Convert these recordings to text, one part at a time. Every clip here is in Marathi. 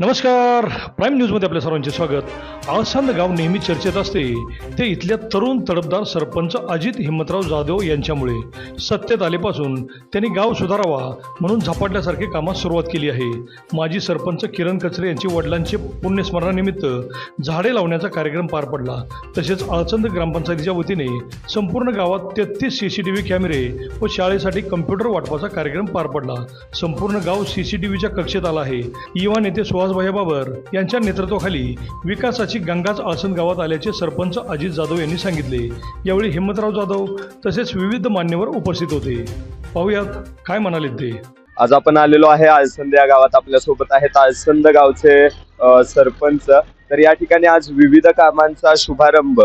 नमस्कार. प्राईम न्यूजमध्ये आपल्या सर्वांचे स्वागत. आळसांद गाव नेहमी चर्चेत असते. ते इथल्या तरुण तडफदार सरपंच अजित हिम्मतराव जाधव यांच्यामुळे सत्तेत आलेपासून त्यांनी गाव सुधारावा म्हणून झपाटल्यासारखे कामास सुरुवात केली आहे. माजी सरपंच किरण कचरे यांचे वडिलांचे पुण्यस्मरणानिमित्त झाडे लावण्याचा कार्यक्रम पार पडला. तसेच आळचंद ग्रामपंचायतीच्या वतीने संपूर्ण गावात तेहतीस सी सी टी व्ही कॅमेरे व शाळेसाठी कम्प्युटर वाटपाचा कार्यक्रम पार पडला. संपूर्ण गाव सी सी टी व्हीच्या कक्षेत आला आहे. युवा नेते सुहासभाई बाबर यांच्या नेतृत्वाखाली विकासाची गंगाच आसन गावात आल्याचे सरपंच अजित जाधव यांनी सांगितले. यावेळी हिम्मतराव जाधव तसेच विविध मान्यवर उपस्थित होते. पाहुयात काय म्हणाले ते. आज आपण आलेलो आहे आळसंद या गावात. आपल्यासोबत आहेत आळसंद गावचे सरपंच. तर या ठिकाणी आज विविध कामांचा शुभारंभ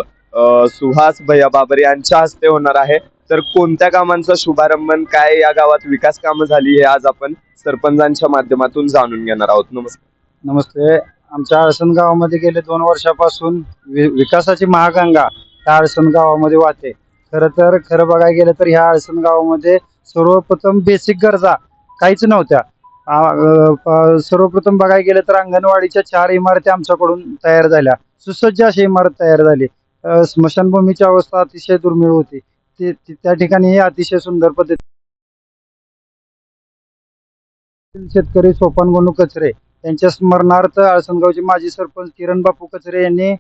सुहास भैया बाबर यांच्या हस्ते होणार आहे. तर कोणत्या कामांचा शुभारंभ काय या गावात विकास कामं झाली हे आज आपण सरपंचांच्या माध्यमातून जाणून घेणार आहोत. नमस्कार. नमस्ते. आमच्या आळसण गावामध्ये गेले दोन वर्षापासून वि विकासाची महागंगा ह्या आळसण गावामध्ये वाहते. खरं तर खरं बघायला गेलं तर ह्या आळसण गावामध्ये सर्वप्रथम बेसिक गरजा काहीच नव्हत्या. सर्वप्रथम बघायला गेलं तर अंगणवाडीच्या चार इमारती आमच्याकडून तयार झाल्या. सुसज्ज अशी इमारत तयार झाली. स्मशानभूमीची अवस्था अतिशय दुर्मिळ होती. ती त्या ठिकाणी हे अतिशय सुंदर पद्धती शेतकरी सोपान कचरे त्यांच्या स्मरणार्थ आळसनगावचे माजी सरपंच किरण बापू कचरे यांनी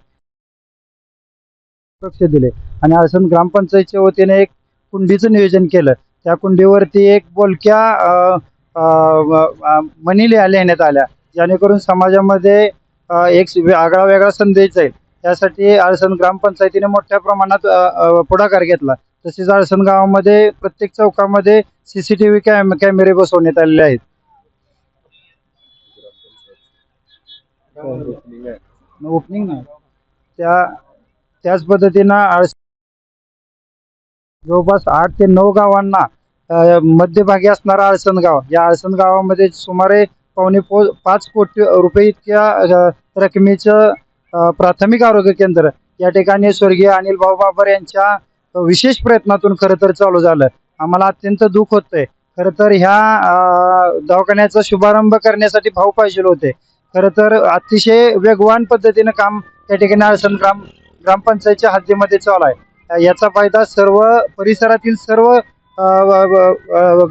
लक्ष दिले. आणि आळसण ग्रामपंचायतच्या वतीने एक कुंडीचं नियोजन केलं. त्या कुंडीवरती एक बोलक्या मनी मणी लिहिण्यात आल्या जेणेकरून समाजामध्ये एक आगळा वेगळा संदेश जाईल. त्यासाठी आळसण ग्रामपंचायतीने मोठ्या प्रमाणात पुढाकार घेतला. तसेच आळसण गावामध्ये प्रत्येक चौकामध्ये सी सी सीसीटीव्ही कॅम कॅमेरे बसवण्यात आलेले आहेत. ओपनिंग नाही. त्या त्याच पद्धतीनं आळस जवळपास आठ ते नऊ गावांना मध्यभागी असणारा आळसण गाव. या आळसण गावामध्ये सुमारे पावणे पो पाच कोटी रुपये इतक्या रकमेचं प्राथमिक आरोग्य केंद्र. या ठिकाणी स्वर्गीय अनिल भाऊ बाबर यांच्या विशेष प्रयत्नातून खरं तर चालू झालं. आम्हाला अत्यंत दुःख होतंय. खरं तर ह्या दवाखान्याचा शुभारंभ करण्यासाठी भाऊ पाहिजे होते. खरं तर अतिशय वेगवान पद्धतीनं काम त्या ठिकाणी आळसण ग्राम ग्रामपंचायतच्या हद्दीमध्ये चालू आहे. याचा फायदा सर्व परिसरातील सर्व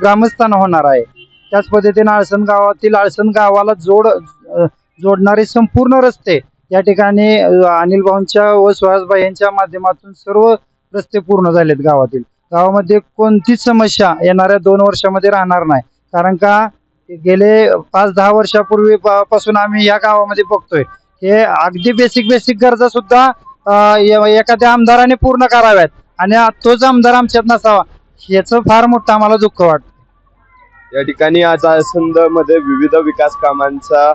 ग्रामस्थांना होणार आहे. त्याच पद्धतीने आळसण गावातील आळसण गावाला जोड जोडणारे संपूर्ण रस्ते या ठिकाणी अनिल भाऊंच्या व सुहासभाई यांच्या माध्यमातून सर्व रस्ते पूर्ण झालेत गावातील. गावामध्ये कोणतीच समस्या येणाऱ्या दोन वर्षामध्ये राहणार नाही. कारण का? गेले पाच दहा वर्षापूर्वी पासून आम्ही या गावामध्ये बघतोय. हे अगदी बेसिक बेसिक गरजा सुद्धा एखाद्या आमदाराने पूर्ण कराव्यात. आणि तोच आमदार आमच्यात नसावा. याचं फार मोठं आम्हाला दुःख वाटतं. या ठिकाणी आज आळसंदमध्ये विविध विकास कामांचा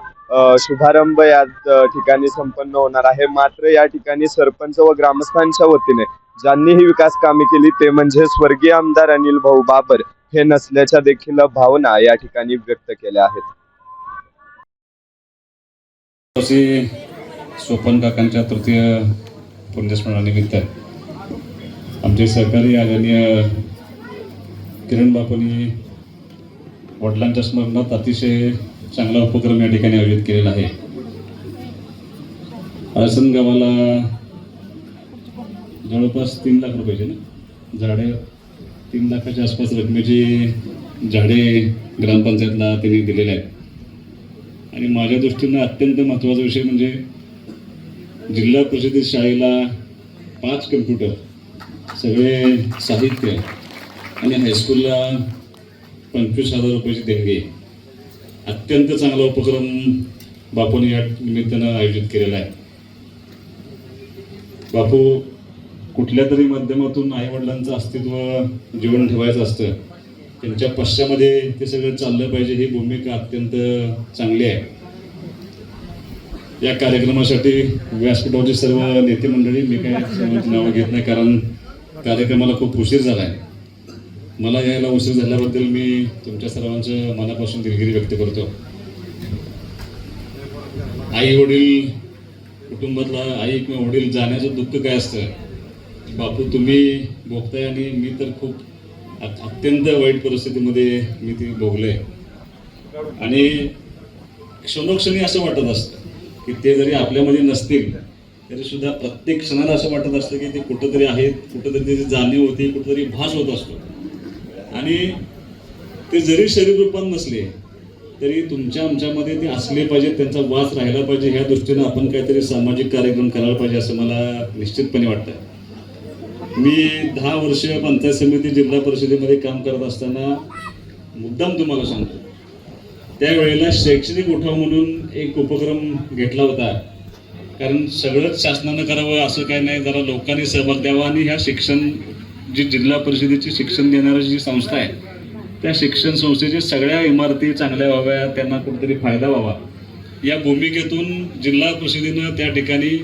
शुभारंभ या ठिकाणी संपन्न होणार आहे. मात्र या ठिकाणी सरपंच व ग्रामस्थांच्या वतीने ज्यांनी ही विकास कामे केली ते म्हणजे स्वर्गीय आमदार अनिल भाऊ बाबर. हे नसल्याच्या देखील भावना या ठिकाणी व्यक्त केल्या आहेत. सोपन काकांच्या तृतीय पुण्यस्मरणानिमित्त आमचे सहकारी आदरणीय किरण बापूंनी वडिलांच्या स्मरणात अतिशय चांगला उपक्रम या ठिकाणी आयोजित केलेला आहे. आळसण गावाला जवळपास तीन लाख रुपयाचे ना झाडे तीन लाखाच्या आसपास रकमेची झाडे ग्रामपंचायतला त्यांनी दिलेले आहेत. आणि माझ्या दृष्टीनं अत्यंत महत्त्वाचा विषय म्हणजे जिल्हा परिषदेत शाळेला पाच कम्प्युटर सगळे साहित्य आणि हायस्कूलला पंचवीस हजार रुपयाची देणगी अत्यंत चांगला उपक्रम बापूने या निमित्तानं आयोजित केलेला आहे. बापू कुठल्या तरी माध्यमातून आईवडिलांचं अस्तित्व जीवन ठेवायचं असतं त्यांच्या पश्चामध्ये ते सगळं चाललं पाहिजे ही भूमिका अत्यंत चांगली आहे. या कार्यक्रमासाठी व्यासपीठावरची सर्व नेते मंडळी मी काय नावं घेत नाही कारण कार्यक्रमाला खूप उशीर झाला आहे. मला यायला उशीर झाल्याबद्दल मी तुमच्या सर्वांचं मनापासून दिलगिरी व्यक्त करतो. आई वडील कुटुंबातला आई किंवा वडील जाण्याचं दुःख काय असतं? बापू तुम्ही भोगताय आणि मी तर खूप अत्यंत वाईट परिस्थितीमध्ये मी ती भोगले आणि क्षणोक्षणी असं वाटत असतं की ते जरी आपल्यामध्ये नसतील तरी सुद्धा प्रत्येक क्षणाला असं वाटत असतं की ते कुठंतरी आहेत कुठंतरी त्याची जाणीव होती कुठंतरी भास होत असतो. आणि ते जरी शरीर रूपात नसले तरी तुमच्या आमच्यामध्ये ते असले पाहिजे त्यांचा वास राहिला पाहिजे ह्या दृष्टीनं आपण काहीतरी सामाजिक कार्यक्रम करायला पाहिजे असं मला निश्चितपणे वाटतं मी दहा वर्ष पंचायत समिती जिल्हा परिषदेमध्ये काम करत असताना मुद्दाम तुम्हाला सांगतो. त्यावेळेला शैक्षणिक उठाव म्हणून एक उपक्रम घेतला होता. कारण सगळंच शासनानं करावं असं काही नाही जरा लोकांनी सहभाग द्यावा आणि ह्या शिक्षण जी जिल्हा परिषदेची शिक्षण देणारी जी संस्था आहे त्या शिक्षण संस्थेच्या सगळ्या इमारती चांगल्या व्हाव्या त्यांना कुठेतरी फायदा व्हावा. या भूमिकेतून जिल्हा परिषदेनं त्या ठिकाणी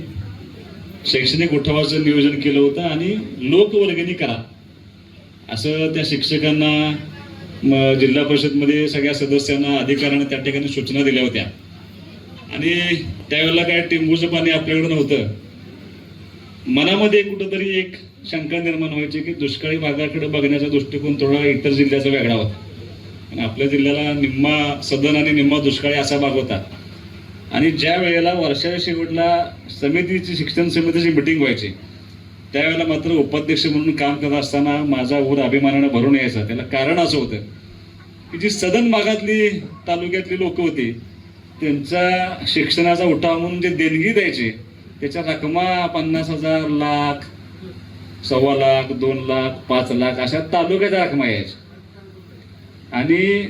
शैक्षणिक उठावाचं नियोजन केलं होतं आणि लोकवर्गणी करा. असं त्या शिक्षकांना जिल्हा परिषदमध्ये सगळ्या सदस्यांना अधिकाऱ्यांना त्या ठिकाणी सूचना दिल्या होत्या. आणि त्यावेळेला काय टिंबूचं पाणी आपल्याकडे नव्हतं. मनामध्ये कुठंतरी एक शंका निर्माण व्हायची की दुष्काळी भागाकडे बघण्याचा दृष्टिकोन थोडा इतर जिल्ह्याचा वेगळा होता. आणि आपल्या जिल्ह्याला निम्मा सदन आणि निम्मा दुष्काळी असा भाग होता. आणि ज्या वेळेला वर्षाच्या शेवटला समितीची शिक्षण समितीची मिटिंग व्हायची त्यावेळेला मात्र उपाध्यक्ष म्हणून काम करत असताना माझा ऊर अभिमानानं भरून यायचा. त्याला कारण असं होतं की जी सदन भागातली तालुक्यातली लोक होती त्यांचा शिक्षणाचा उठाव म्हणून जे देणगी द्यायचे त्याच्या रकमा पन्नास हजार लाख सव्वा लाख दोन लाख पाच लाख अशा तालुक्याच्या रकमा यायच्या. आणि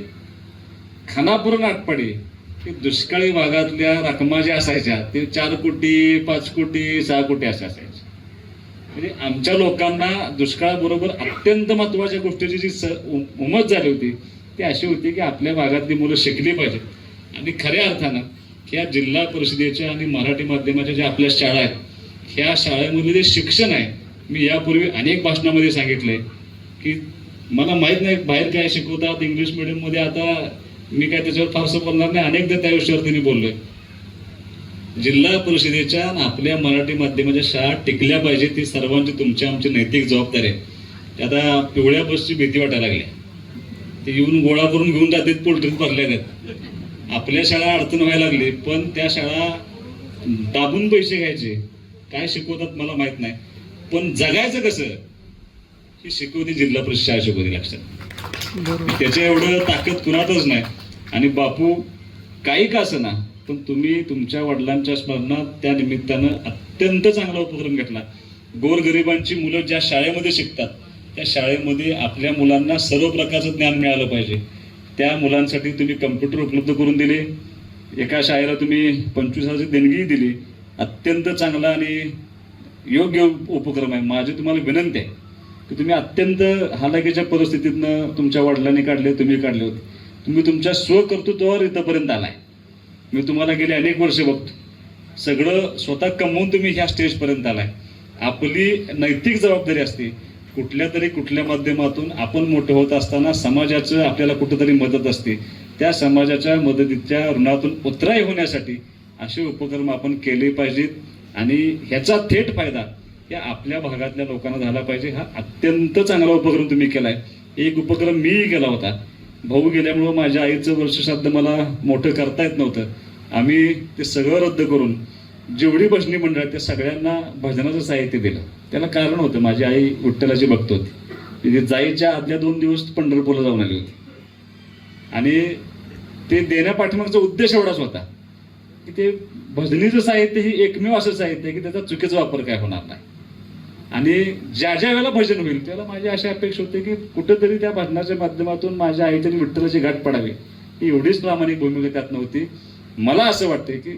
खानापूर नाटपाडी की दुष्काळी भागातल्या रकमा ज्या असायच्या ते चार कोटी पाच कोटी सहा कोटी अशा असायच्या. म्हणजे आमच्या लोकांना दुष्काळाबरोबर अत्यंत महत्त्वाच्या गोष्टीची जी स उमत झाली होती ती अशी होती की आपल्या भागातली मुलं शिकली पाहिजेत आणि खऱ्या अर्थानं ह्या जिल्हा परिषदेच्या आणि मराठी माध्यमाच्या ज्या आपल्या शाळा आहेत ह्या शाळेमधले जे शिक्षण आहे मी यापूर्वी अनेक भाषणामध्ये सांगितलं आहे की मला माहीत नाही बाहेर काय शिकवतात इंग्लिश मिडियममध्ये आता मी काय त्याच्यावर फारसं बोलणार नाही. अनेकदा त्या विषयावर तिने बोललोय. जिल्हा परिषदेच्या आपल्या मराठी माध्यमाच्या शाळा टिकल्या पाहिजे ती सर्वांची तुमची आमची नैतिक जबाबदारी आहे. आता पिवळ्या बसची भीती वाटायला लागली. ते येऊन गोळा करून घेऊन जातात पोल्ट्रीत भरल्या आहेत आपल्या शाळा अडचण व्हायला लागली पण त्या शाळा दाबून पैसे घ्यायचे. काय शिकवतात मला माहीत नाही. पण जगायचं कसं? ही शिकवते जिल्हा परिषद शाळा शिकवते लक्षात. त्याच्या एवढं ताकद कुणातच नाही. आणि बापू काही का असं ना पण तुम्ही तुमच्या वडिलांच्या स्मरणात त्या निमित्तानं अत्यंत चांगला उपक्रम घेतला. गोरगरिबांची मुलं ज्या शाळेमध्ये शिकतात त्या शाळेमध्ये आपल्या मुलांना सर्व प्रकारचं ज्ञान मिळालं पाहिजे. त्या मुलांसाठी तुम्ही कम्प्युटर उपलब्ध करून दिले. एका शाळेला तुम्ही पंचवीस हजारची देणगी दिली. अत्यंत चांगला आणि योग्य उपक्रम आहे. माझी तुम्हाला विनंती आहे. की तुम्ही अत्यंत हालाकीच्या परिस्थितीतनं तुमच्या वडिलांनी काढले तुम्ही काढले होते. तुम्ही तुमच्या स्वकर्तृत्वावर इथंपर्यंत आलाय. मी तुम्हाला गेले अनेक वर्ष बघतो. सगळं स्वतः कमवून तुम्ही ह्या स्टेजपर्यंत आलाय. आपली नैतिक जबाबदारी असते. कुठल्या तरी कुठल्या माध्यमातून आपण मोठं होत असताना समाजाचं आपल्याला कुठंतरी मदत असते. त्या समाजाच्या मदतीच्या ऋणातून उतराई होण्यासाठी असे उपक्रम आपण केले पाहिजेत आणि ह्याचा थेट फायदा या आपल्या भागातल्या लोकांना झाला पाहिजे. हा अत्यंत चांगला उपक्रम तुम्ही केलाय. एक उपक्रम मीही केला होता. भाऊ गेल्यामुळं माझ्या आईचं वर्षश्राद्ध मला मोठं करता येत नव्हतं. आम्ही ते सगळं रद्द करून जेवढी भजनी मंडळ त्या सगळ्यांना भजनाचं साहित्य दिलं. त्याला कारण होतं माझी आई विठ्ठलाची भक्त होती. तिथे जाईच्या आदल्या दोन दिवस पंढरपूरला जाऊन आली होती. आणि ते देण्या पाठीमागचा उद्देश एवढाच होता की ते भजनीचं साहित्य ही एकमेव असं साहित्य आहे की त्याचा चुकीचा वापर काय होणार नाही. आणि ज्या ज्या वेळेला भजन होईल त्याला माझी अशी अपेक्षा होते की कुठंतरी त्या भजनाच्या माध्यमातून माझ्या आईच्या आणि विठ्ठलाची गाठ पडावी. ही एवढीच प्रामाणिक भूमिका त्यात नव्हती. मला असं वाटतंय की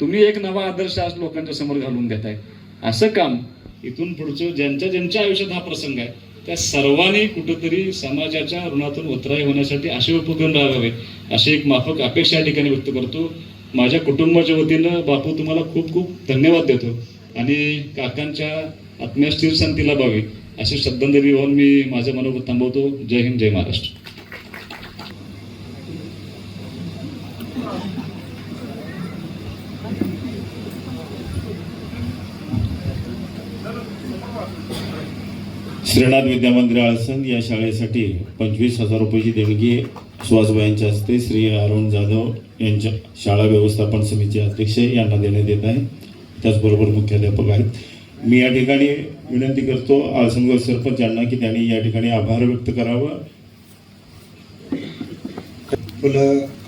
तुम्ही एक नवा आदर्श आज लोकांच्या समोर घालून देताय असं काम इथून पुढचं ज्यांच्या ज्यांच्या आयुष्यात हा प्रसंग आहे त्या सर्वांनी कुठंतरी समाजाच्या ऋणातून उतराई होण्यासाठी असे उपक्रम राहावे अशी एक माफक अपेक्षा या ठिकाणी व्यक्त करतो. माझ्या कुटुंबाच्या वतीनं बापू तुम्हाला खूप खूप धन्यवाद देतो. आणि काकांच्या आत्म्या स्थिर शांती लाभावी अशी श्रद्धांजली वाहून मी माझं मनोगत थांबवतो. जय हिंद जय महाराष्ट्र. श्रीनाथ विद्यामंदिर आळसन या शाळेसाठी पंचवीस हजार रुपयाची देणगी सुहासबाईंच्या हस्ते श्री अरुण जाधव यांच्या शाळा व्यवस्थापन समितीचे अध्यक्ष यांना देण्यात येत आहे. त्याचबरोबर मुख्याध्यापक आहेत. मी या ठिकाणी विनंती करतो आळसनगाव सरपंच यांना की त्यांनी या ठिकाणी आभार व्यक्त करावं. तुला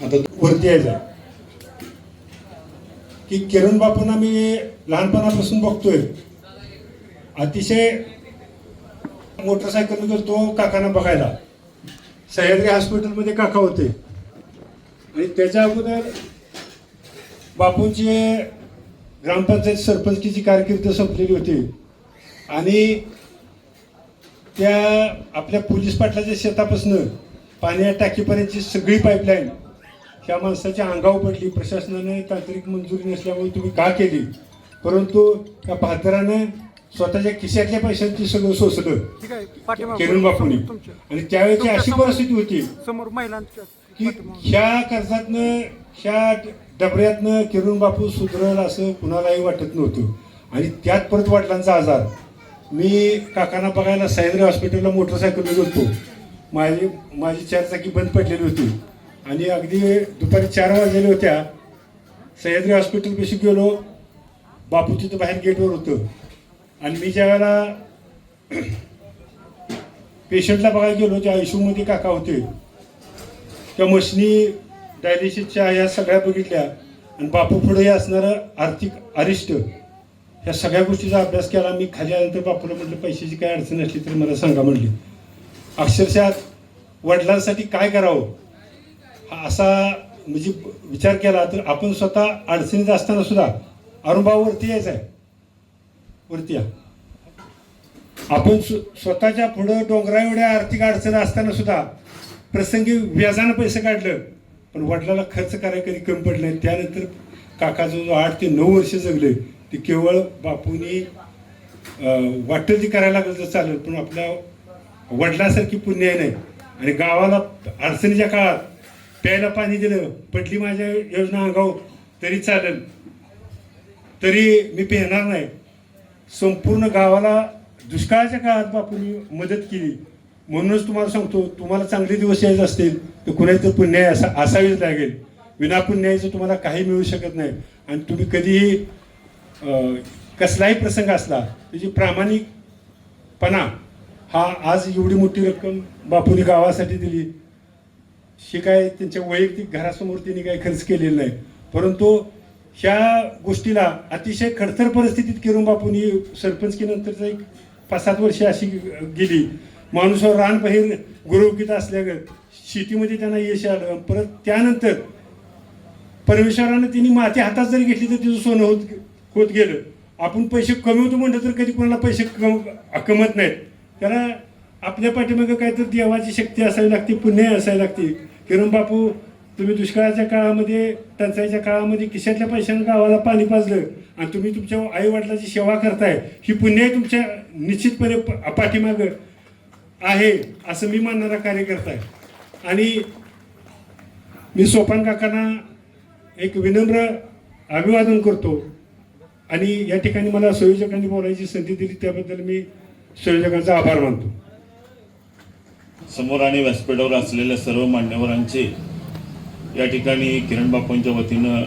आता वरती यायचा की किरण बापूंना मी लहानपणापासून बघतोय. अतिशय मोटरसायकल तो काकांना बघायला. सह्याद्री हॉस्पिटलमध्ये काका होते. आणि त्याच्या अगोदर बापूंचे ग्रामपंचायत सरपंचकीची कारकीर्द संपलेली होती. आणि त्या आपल्या पोलीस पाटलाच्या शेतापासनं पाण्या टाकीपर्यंतची सगळी पाईपलाईन ह्या माणसाच्या अंगावर पडली. प्रशासनाने तांत्रिक मंजुरी नसल्यामुळे तुम्ही का केली? परंतु त्या बहादरानं स्वतःच्या खिशातल्या पैशांची सगळं सोसलं. किरण बापूंनी. आणि त्यावेळेची अशी परिस्थिती होती. की ह्या कर्जातनं ह्या डबऱ्यातनं किरण बापू सुधरल असं कुणालाही वाटत नव्हतं. आणि त्यात परत वाटलांचा आजार. मी काकांना बघायला सह्याद्री हॉस्पिटलला मोटरसायकलने होतो माझी माझी चारचाकी बंद पडलेली होती. आणि अगदी दुपारी चार वाजलेल्या होत्या. सह्याद्री हॉस्पिटलपाशी गेलो. बापू तिथं बाहेर गेटवर होतं. आणि मी ज्या वेळेला पेशंटला बघायला गेलो त्या आयसीयूमध्ये काका होते त्या मशनी डायलिसिसच्या ह्या सगळ्या बघितल्या. आणि बापू पुढे असणारं आर्थिक अरिष्ट ह्या सगळ्या गोष्टीचा अभ्यास केला. मी खाली आल्यानंतर बापूला म्हटलं पैशाची काय अडचण असली तरी मला सांगा म्हटली अक्षरशः वडिलांसाठी काय करावं? हा असा म्हणजे विचार केला तर आपण स्वतः अडचणीत असताना सुद्धा अरुणभाऊ वरती यायचं आहे. वरती या. आपण स्वतःच्या पुढं डोंगरा एवढ्या आर्थिक अडचण असताना सुद्धा प्रसंगी व्याजानं पैसे काढलं. पण वडिलाला खर्च करायला कधी कमी पडलं नाही. त्यानंतर काकाचं जो आठ ते नऊ वर्ष जगले. ते केवळ बापूंनी वाटतं वाटेल ते करायला लागलं तर चालेल पण आपल्या वडिलासारखी पुण्य नाही. आणि गावाला अडचणीच्या काळात प्यायला पाणी दिलं पटली माझ्या योजना अंगाव तरी चालेल. तरी मी पेहणार नाही. संपूर्ण गावाला दुष्काळाच्या काळात बापूंनी मदत केली. म्हणूनच तुम्हाला सांगतो तुम्हाला चांगले दिवस यायचे असतील तर कुणाचं पुण्य असा असावीच लागेल. विना पुण्याचं तुम्हाला काही मिळू शकत नाही. आणि तुम्ही कधीही कसलाही प्रसंग असला त्याची प्रामाणिकपणा हा आज एवढी मोठी रक्कम बापूने गावासाठी दिली. हे काय त्यांच्या वैयक्तिक घरासमोर त्यांनी काही खर्च केलेला नाही. परंतु ह्या गोष्टीला अतिशय खडतर परिस्थितीत किरून बापूंनी सरपंचकीनंतरचं एक पाच सात वर्षे अशी गेली. माणूसावर रान बाहेर गुरवकीत असल्यागत शेतीमध्ये त्यांना यश आलं. परत त्यानंतर परमेश्वरानं तिने माती हातात जरी घेतली तर तिचं सोनं होत होत गेलं. आपण पैसे कमवतो म्हणलं तर कधी कोणाला पैसे कम कमत नाहीत. त्याला आपल्या पाठीमागं काहीतरी देवाची शक्ती असावी लागते पुण्य असावी लागते. किरण बापू तुम्ही दुष्काळाच्या काळामध्ये टंचाईच्या काळामध्ये किशातल्या पैशानं गावाला पाणी पाजलं आणि तुम्ही तुमच्या आईवडिलाची सेवा करताय ही पुण्य तुमच्या निश्चितपणे प- पाठीमागं. आहे असं मी मानणारा कार्यकर्ता आहे. आणि मी सोपान काकांना एक विनम्र अभिवादन करतो. आणि या ठिकाणी मला संयोजकांनी बोलायची संधी दिली त्याबद्दल मी संयोजकांचा आभार मानतो. समोर आणि व्यासपीठावर असलेल्या सर्व मान्यवरांचे या ठिकाणी किरण बापूंच्या वतीनं